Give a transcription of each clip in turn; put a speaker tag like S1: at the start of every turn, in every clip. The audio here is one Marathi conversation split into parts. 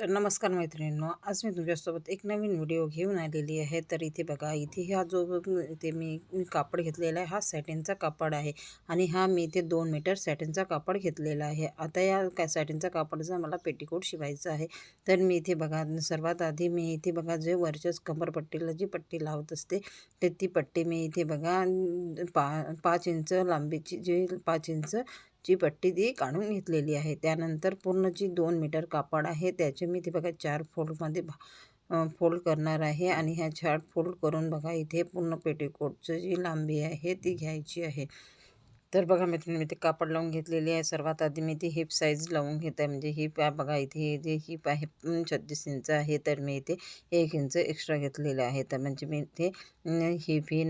S1: तर नमस्कार मैत्रिणींनो आज मी तुमच्यासोबत एक नवीन व्हिडिओ घेऊन आलेली आहे. तर इथे बघा इथे हा जो इथे मी कापड घेतलेला आहे हा सॅटिनचा कापड आहे आणि हा मी इथे दोन मीटर सॅटिनचा कापड घेतलेला आहे. आता या काय सॅटिनचा कापडचा मला पेटीकोट शिवायचा आहे. तर मी इथे बघा सर्वात आधी मी इथे बघा जे वरच्या कमरपट्टीला जी पट्टी लावत असते तर ती पट्टी मी इथे बघा पा पाच इंच लांबीची जी पाच इंच ची पट्टी ती काढून घेतलेली आहे. त्यानंतर पूर्ण जी दोन मीटर कापड आहे त्याचे मी ते बघा चार फोल्डमध्ये फोल्ड करणार आहे आणि ह्या चार फोल्ड करून बघा इथे पूर्ण पेटीकोटचं जी लांबी आहे ती घ्यायची आहे. तर बघा मित्रांनो मी ते कापड लावून घेतलेली आहे. सर्वात आधी मी ती हिप साईज लावून घेत आहे. म्हणजे हिप आहे बघा इथे जे हिप आहे छत्तीस इंच आहे. तर मी इथे एक इंच एक्स्ट्रा घेतलेलं आहे. तर म्हणजे मी इथे हिप ही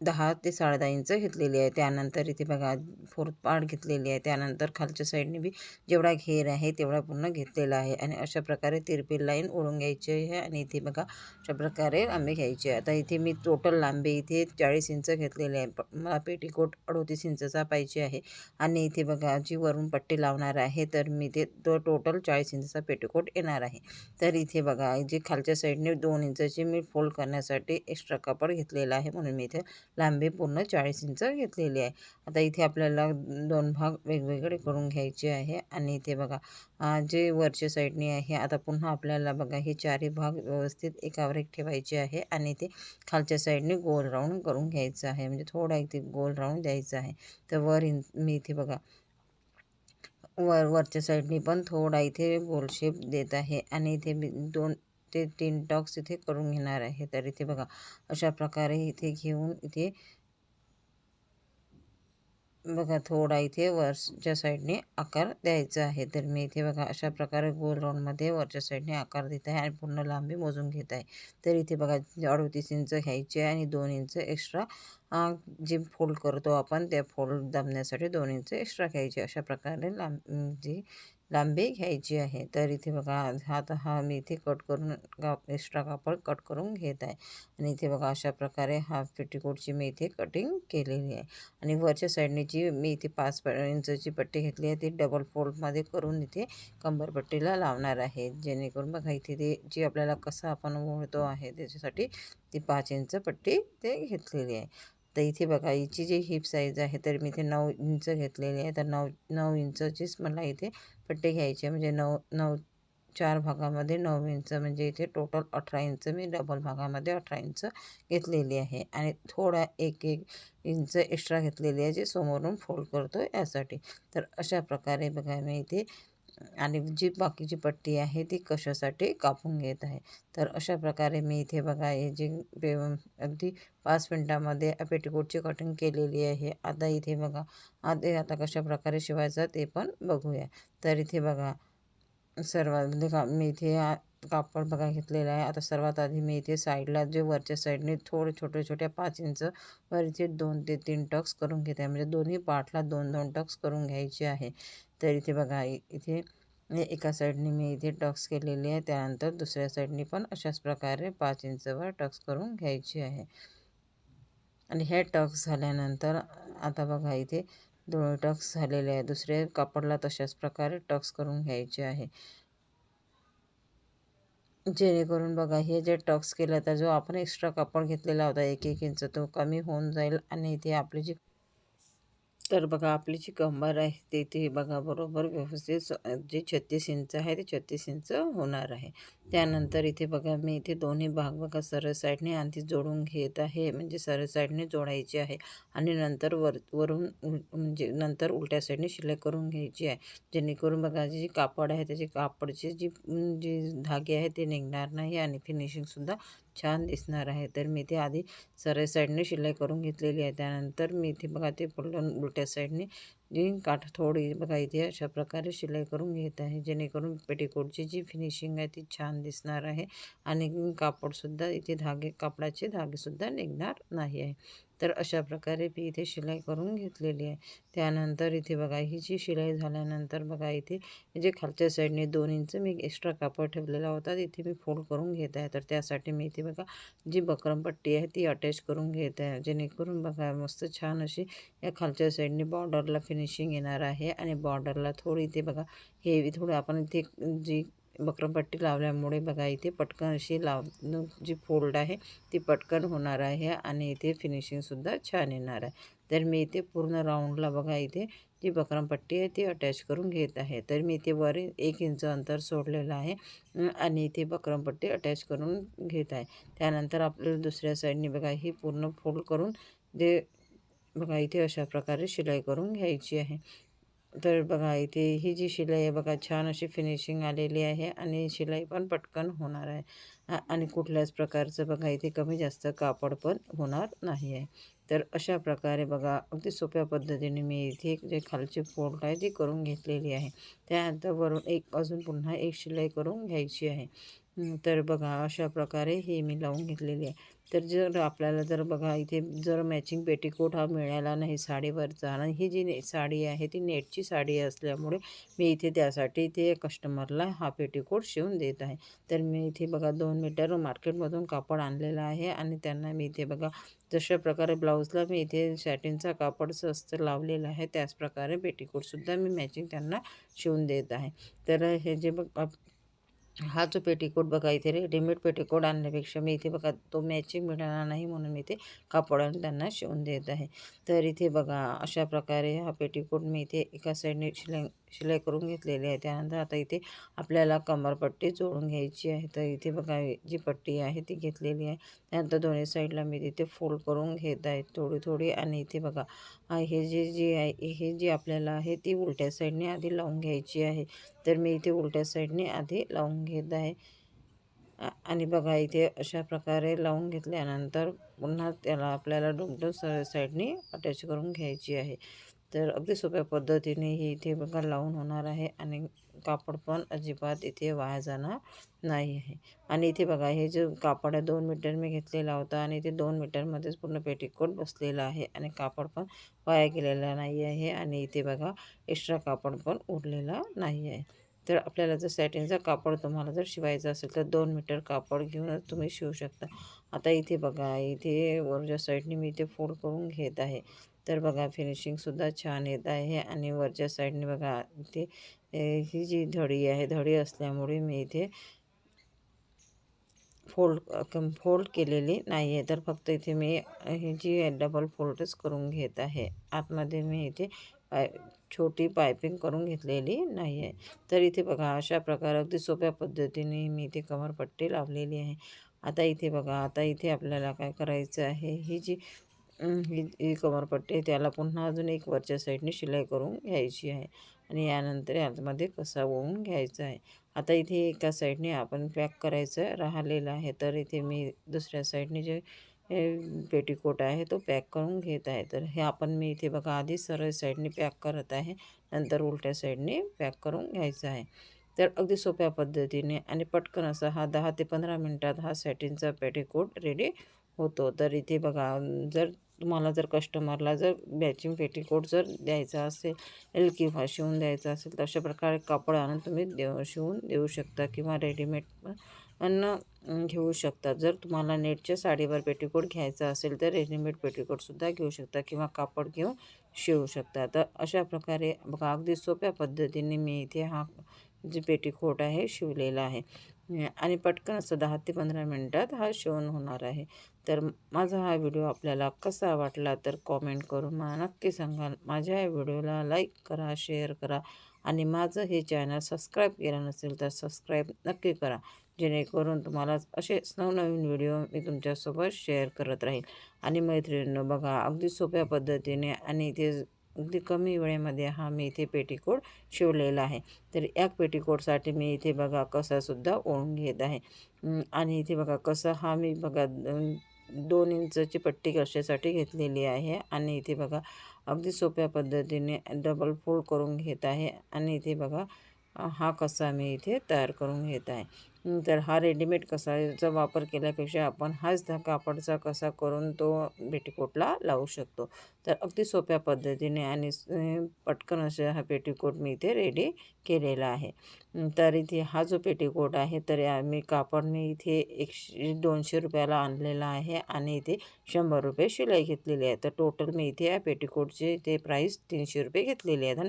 S1: दहा ते साडेदहा इंच घेतलेली आहे. त्यानंतर इथे बघा फोर्थ पार्ट घेतलेली आहे. त्यानंतर खालच्या साईडने बी जेवढा घेर आहे तेवढा पूर्ण घेतलेला आहे. आणि अशा प्रकारे तिरपी लाईन ओढून घ्यायची आहे आणि इथे बघा अशा प्रकारे लांबी घ्यायची आहे. आता इथे मी टोटल लांबी इथे चाळीस इंच घेतलेली आहे. मला पेटीकोट अडोतीस इंचचा पाहिजे आहे. आणि इथे बघा जी वरून पट्टी लावणार आहे तर मी ते तो टोटल चाळीस इंचचा पेटीकोट येणार आहे. तर इथे बघा जे खालच्या साईडने दोन इंचाची मी फोल्ड करण्यासाठी एक्स्ट्रा कापड घेतलेला आहे म्हणून मी इथे लांबी पूर्ण चाळीस इंच घेतलेली आहे. आता इथे आपल्याला दोन भाग वेगवेगळे करून घ्यायचे आहे. आणि इथे बघा जे वरच्या साईडने आहे आता पुन्हा आपल्याला बघा हे चारही भाग व्यवस्थित एकावर एक ठेवायचे आहे. आणि ते खालच्या साईडने गोल राऊंड करून घ्यायचं आहे. म्हणजे थोडा इथे गोल राऊंड द्यायचा आहे. तर वर मी इथे बघा वर वरच्या साईडने पण थोडा इथे गोल शेप देत आहे. आणि इथे दोन ते तीन टॉक्स इथे करून घेणार आहे. तर इथे बघा अशा प्रकारे इथे घेऊन इथे बघा थोडा इथे वरच्या साईडने आकार द्यायचा आहे. तर मी इथे बघा अशा प्रकारे गोल राऊंडमध्ये वरच्या साईडने आकार देत आहे आणि पूर्ण लांबी मोजून घेत आहे. तर इथे बघा अडतीस इंच घ्यायची आहे आणि दोन इंच एक्स्ट्रा जे फोल्ड करतो आपण त्या फोल्ड दाबण्यासाठी दोन इंच एक्स्ट्रा घ्यायचे. अशा प्रकारे लांब जी लांबी घ्यायची आहे. तर इथे बघा हात हा मी इथे कट करून का एक्स्ट्रा कापड कट करून घेत आहे. आणि इथे बघा अशा प्रकारे हा पेटीकोटची मी इथे कटिंग केलेली आहे. आणि वरच्या साईडने जी मी इथे पाच इंचची पट्टी घेतली आहे ती डबल फोल्डमध्ये करून इथे कंबरपट्टीला लावणार आहे. जेणेकरून बघा इथे ते जी आपल्याला कसं आपण ओढतो आहे त्याच्यासाठी ती पाच इंच पट्टी ते घेतलेली आहे. तर इथे बघा हिची जी हिप साईज आहे तर मी इथे नऊ इंच घेतलेली आहे. तर नऊ नऊ इंचचीच मला इथे पट्टे घ्यायचे म्हणजे नऊ नऊ चार भागामध्ये नऊ इंच म्हणजे इथे टोटल अठरा इंच मी डबल भागामध्ये अठरा इंच घेतलेली आहे. आणि थोडा एक एक इंच एक्स्ट्रा घेतलेली आहे जे समोरून फोल्ड करतो यासाठी. तर अशा प्रकारे बघा मी इथे आणि जी बाकीची पट्टी आहे ती कशासाठी कापून घेत आहे. तर अशा प्रकारे मी इथे बघा हे जे अगदी पाच मिनटामध्ये पेटीकोटची कटिंग केलेली आहे. आता इथे बघा आधी आता कशा प्रकारे शिवायचं ते पण बघूया. तर इथे बघा सर्वात म्हणजे मी इथे कापड बघा घेतलेला आहे. आता सर्वात आधी मी इथे साईडला जे वरच्या साईडने थोडे छोटे छोट्या पाच इंच वर इथे दोन ते तीन टक्स करून घेते. म्हणजे दोन्ही पाठला दोन दोन टक्स करून घ्यायचे आहे. तर इथे बघा इथे एका साईडने मी इथे टक्स केलेली आहे. त्यानंतर दुसऱ्या साईडने पण अशाच प्रकारे पाच इंचवर टक्स करून घ्यायची आहे. आणि हे टक्स झाल्यानंतर आता बघा इथे दोन टक्स झालेले आहे. दुसऱ्या कापडला तशाच प्रकारे टक्स करून घ्यायचे आहे. जेणेकरून बघा हे जे टक्स केलं तर जो आपण एक्स्ट्रा कापड घेतलेला होता एक एक इंच तो कमी होऊन जाईल आणि इथे आपली जी तर बघा आपली जी कंबर आहे ते इथे बघा बरोबर व्यवस्थित जे छत्तीस इंच आहे ते छत्तीस इंच होणार आहे. त्यानंतर इथे बघा मी इथे दोन्ही भाग बघा सरळ साईडने आधी जोडून घेत आहे म्हणजे सरळ साईडने जोडायची आहे. आणि नंतर वर वरून म्हणजे नंतर उलट्या साईडने शिलाई करून घ्यायची आहे. जेणेकरून बघा जे कापड आहे त्याचे कापडचे जी जी धागे आहे ते निघणार नाही आणि फिनिशिंगसुद्धा छान दिसणार आहे. तर मी ते आधी सरळ साईडने शिलाई करून घेतलेली आहे. त्यानंतर मी इथे बघा ते पडलं उलट्या साईडने. जी काठ थोडी बघा इथे अशा प्रकारे शिलाई करून घेत आहे. जेणेकरून पेटीकोटची जी फिनिशिंग आहे ती छान दिसणार आहे. आणि कापडसुद्धा इथे धागे कापडाचे धागेसुद्धा निघणार नाही आहे. तर अशा प्रकारे मी इथे शिलाई करून घेतलेली आहे. त्यानंतर इथे बघा ही जी शिलाई झाल्यानंतर बघा इथे जे खालच्या साईडने दोन इंच मी एक्स्ट्रा कापड ठेवलेला होता तिथे मी फोल्ड करून घेत आहे. तर त्यासाठी मी इथे बघा जी बकरमपट्टी आहे ती अटॅच करून घेत आहे. जेणेकरून बघा मस्त छान अशी या खालच्या साईडने बॉर्डरला फिनिशिंग येणार आहे. आणि बॉर्डरला थोडी इथे बघा हेवी थोडं आपण इथे जी बकरमपट्टी लावल्यामुळे बघा इथे पटकन अशी लाव जी फोल्ड आहे ती पटकन होणार आहे आणि इथे फिनिशिंगसुद्धा छान येणार आहे. तर मी इथे पूर्ण राऊंडला बघा इथे जी बकरमपट्टी आहे ती अटॅच करून घेत आहे. तर मी इथे वर एक इंच अंतर सोडलेलं आहे आणि इथे बकरमपट्टी अटॅच करून घेत आहे. त्यानंतर आपल्याला दुसऱ्या साईडने बघा ही पूर्ण फोल्ड करून जे बघा इथे अशा प्रकारे शिलाई करून घ्यायची आहे. तर बघा इथे ही जी शिलाई आहे बघा छान अशी फिनिशिंग आलेली आहे आणि शिलाई पण पटकन होणार आहे. आणि कुठल्याच प्रकारचं बघा इथे कमी जास्त कापड पण होणार नाही आहे. तर अशा प्रकारे बघा अगदी सोप्या पद्धतीने मी इथे जे खालची फोल्ड आहे ती करून घेतलेली आहे. त्यानंतर वरून एक अजून पुन्हा एक शिलाई करून घ्यायची आहे. तर बघा अशा प्रकारे हे मी लावून घेतलेली आहे. तर जर आपल्याला जर बघा इथे जर मॅचिंग पेटीकोट हा मिळाला नाही साडीवरचा आणि ही जी ने साडी आहे ती नेटची साडी असल्यामुळे मी इथे त्यासाठी ते कस्टमरला हा पेटीकोट शिवून देत आहे. तर मी इथे बघा दोन मीटर मार्केटमधून कापड आणलेलं आहे आणि त्यांना मी इथे बघा जशा प्रकारे ब्लाऊजला मी इथे सॅटिनचा कापड स्वस्त लावलेला आहे त्याच प्रकारे पेटीकोटसुद्धा मी मॅचिंग त्यांना शिवून देत आहे. तर हे जे बघ हा जो पेटीकोट बघा इथे रेडीमेड पेटीकोट आणण्यापेक्षा मी इथे बघा तो मॅचिंग मिळाला नाही म्हणून मी इथे कापडाने त्यांना शिवून देत आहे. तर इथे बघा अशा प्रकारे हा पेटीकोट मी इथे एका साईडने शिलाई शिलाई करून घेतलेली आहे. त्यानंतर आता इथे आपल्याला कमरपट्टी जोडून घ्यायची आहे. तर इथे बघा जी पट्टी आहे ती घेतलेली आहे. त्यानंतर दोन्ही साईडला मी तिथे फोल्ड करून घेत आहे थोडी थोडी. आणि इथे बघा हे जे जी आहे हे जी आपल्याला आहे ती उलट्या साईडने आधी लावून घ्यायची आहे. तर मी इथे उलट्या साईडने आधी लावून घेत आहे. आणि बघा इथे अशा प्रकारे लावून घेतल्यानंतर पुन्हा त्याला आपल्याला डोमटो साईडने अटॅच करून घ्यायची आहे. तर अगदी सोप्या पद्धतीने ही इथे बघा लावून होणार आहे आणि कापड पण अजिबात इथे वाया जाणार नाही आहे. आणि इथे बघा हे जे कापड आहे दोन मीटर मी घेतलेला होता आणि इथे दोन मीटरमध्येच पूर्ण पेटीकोट बसलेला आहे आणि कापड पण वाया गेलेला नाही आहे आणि इथे बघा एक्स्ट्रा कापड पण उरलेला नाही आहे. तर आपल्याला जर सॅटिनचा कापड तुम्हाला जर शिवायचा असेल तर दोन मीटर कापड घेऊनच तुम्ही शिवू शकता. आता इथे बघा इथे वरच्या साईडने मी इथे फोल्ड करून घेत आहे. तर बघा फिनिशिंगसुद्धा छान येत आहे. आणि वरच्या साईडने बघा इथे ही जी धडी आहे धडी असल्यामुळे मी इथे फोल्ड कम फोल्ड केलेली नाही आहे तर फक्त इथे मी ही जी डबल फोल्डच करून घेत आहे. आतमध्ये मी इथे पाय छोटी पायपिंग करून घेतलेली नाही आहे तर इथे बघा अशा प्रकारे अगदी सोप्या पद्धतीने मी इथे कमरपट्टी लावलेली आहे. आता इथे बघा आता इथे आपल्याला काय करायचं आहे? ही जी ही ही कमरपट्टी त्याला पुन्हा अजून एक वरच्या साईडने शिलाई करून घ्यायची आहे. आणि यानंतर यामध्ये कसा ओवून घ्यायचा आहे. आता इथे एका साईडने आपण पॅक करायचं राहिलेलं आहे. तर इथे मी दुसऱ्या साईडने जे पेटीकोट आहे तो पॅक करून घेत आहे. तर हे आपण मी इथे बघा आधी सरळ साईडने पॅक करत आहे. नंतर उलट्या साईडने पॅक करून घ्यायचं आहे. तर अगदी सोप्या पद्धतीने आणि पटकन असा हा दहा ते पंधरा मिनटात हा सॅटिनचा पेटीकोट रेडी होतो. तर इथे बघा जर तुम्हाला जर कस्टमरला जर बॅचिंग पेटीकोट जर द्यायचा असेल किंवा शिवून द्यायचा असेल तर अशा प्रकारे कापड आणून तुम्ही देऊ शिवून देऊ शकता किंवा रेडीमेड अन्न घेऊ शकता. जर तुम्हाला नेटच्या साडीवर पेटीकोट घ्यायचा असेल तर रेडीमेड पेटीकोटसुद्धा घेऊ शकता किंवा कापड घेऊन शिवू शकता. तर अशा प्रकारे बघा अगदी सोप्या पद्धतीने मी इथे हा जे पेटीकोट आहे शिवलेला आहे. आणि पटकन असं दहा ते पंधरा मिनटात हा शिवण होणार आहे. तर माझा हा व्हिडिओ आपल्याला कसा वाटला तर कॉमेंट करून मला नक्की सांगाल. माझ्या या व्हिडिओला लाईक करा शेअर करा आणि माझं हे चॅनल सबस्क्राईब केलं नसेल तर सबस्क्राईब नक्की करा. जेणेकरून तुम्हाला असेच नवनवीन व्हिडिओ मी तुमच्यासोबत शेअर करत राहील. आणि मैत्रिणींनो बघा अगदी सोप्या पद्धतीने आणि ते अगदी कमी वेळेमध्ये हा मी इथे पेटीकोट शिवलेला आहे. तर या पेटीकोटसाठी मी इथे बघा कसासुद्धा ओळून घेत आहे. आणि इथे बघा कसा हा मी बघा दोन इंचची पट्टी कशासाठी घेतलेली आहे आणि इथे बघा अगदी सोप्या पद्धतीने डबल फोल्ड करून घेत आहे. आणि इथे बघा हा कसा मी इथे तयार करून घेत आहे. तर हा रेडीमेड कसाचा वापर केल्यापेक्षा आपण हाच धा कापडचा कसा करून तो पेटीकोटला लावू शकतो. तर अगदी सोप्या पद्धतीने आणि पटकन असे हा पेटीकोट मी इथे रेडी केलेला आहे. तर इथे हा जो पेटीकोट आहे तर आम्ही मी कापड मी इथे एकशे दोनशे रुपयाला आणलेला आहे आणि इथे शंभर रुपये शिलाई घेतलेली आहे. तर टोटल मी इथे या पेटीकोटचे ते प्राईस तीनशे रुपये घेतलेली आहे. धन